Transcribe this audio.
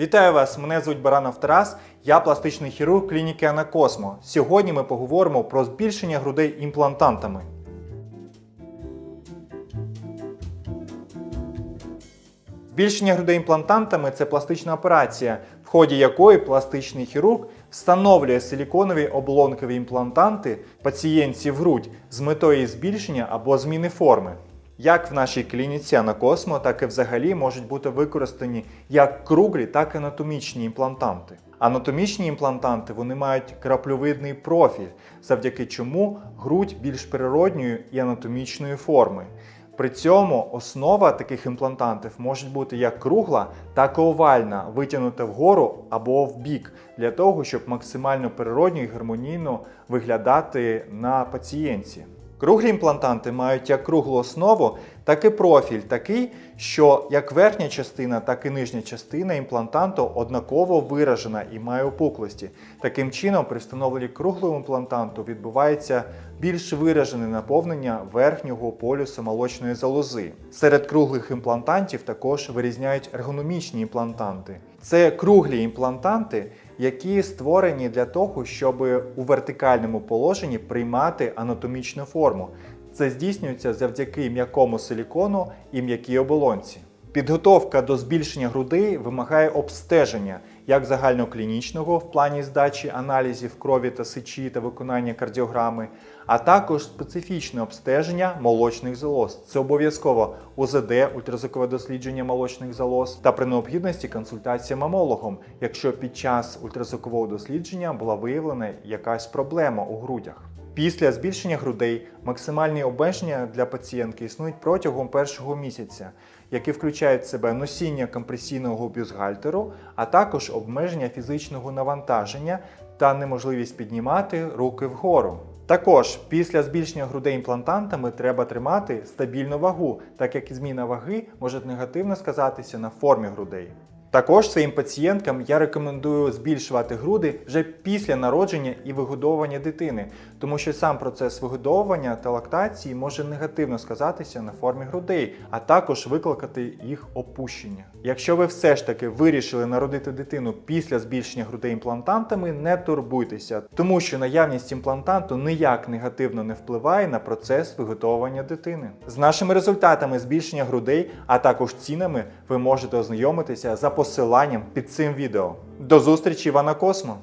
Вітаю вас! Мене звуть Баранов Тарас, я пластичний хірург клініки Анакосмо. Сьогодні ми поговоримо про збільшення грудей імплантантами. Збільшення грудей імплантантами це пластична операція, в ході якої пластичний хірург встановлює силіконові оболонкові імплантанти пацієнтів в грудь з метою збільшення або зміни форми. Як в нашій клініці Анакосмо, так і взагалі можуть бути використані як круглі, так і анатомічні імплантанти. Анатомічні імплантанти вони мають крапльовидний профіль, завдяки чому грудь більш природньої і анатомічної форми. При цьому основа таких імплантантів може бути як кругла, так і овальна, витягнута вгору або в бік, для того, щоб максимально природньо і гармонійно виглядати на пацієнті. Круглі імплантанти мають як круглу основу, так і профіль такий, що як верхня частина, так і нижня частина імплантанту однаково виражена і має опуклості. Таким чином, при встановленні круглого імплантанту відбувається більш виражене наповнення верхнього полюсу молочної залози. Серед круглих імплантантів також вирізняють ергономічні імплантанти. Це круглі імплантанти, які створені для того, щоб у вертикальному положенні приймати анатомічну форму. Це здійснюється завдяки м'якому силікону і м'якій оболонці. Підготовка до збільшення грудей вимагає обстеження як загальноклінічного в плані здачі аналізів крові та сечі та виконання кардіограми, а також специфічне обстеження молочних залоз. Це обов'язково УЗД, ультразвукове дослідження молочних залоз та при необхідності консультація мамологом, якщо під час ультразвукового дослідження була виявлена якась проблема у грудях. Після збільшення грудей максимальні обмеження для пацієнтки існують протягом першого місяця, які включають в себе носіння компресійного бюстгальтеру, а також обмеження фізичного навантаження та неможливість піднімати руки вгору. Також після збільшення грудей імплантантами треба тримати стабільну вагу, так як зміна ваги може негативно сказатися на формі грудей. Також своїм пацієнткам я рекомендую збільшувати груди вже після народження і вигодовування дитини, тому що сам процес вигодовування та лактації може негативно сказатися на формі грудей, а також викликати їх опущення. Якщо ви все ж таки вирішили народити дитину після збільшення грудей імплантантами, не турбуйтеся, тому що наявність імплантанту ніяк негативно не впливає на процес виготовлення дитини. З нашими результатами збільшення грудей, а також цінами, ви можете ознайомитися за посиланням під цим відео. До зустрічі в Анакосмо!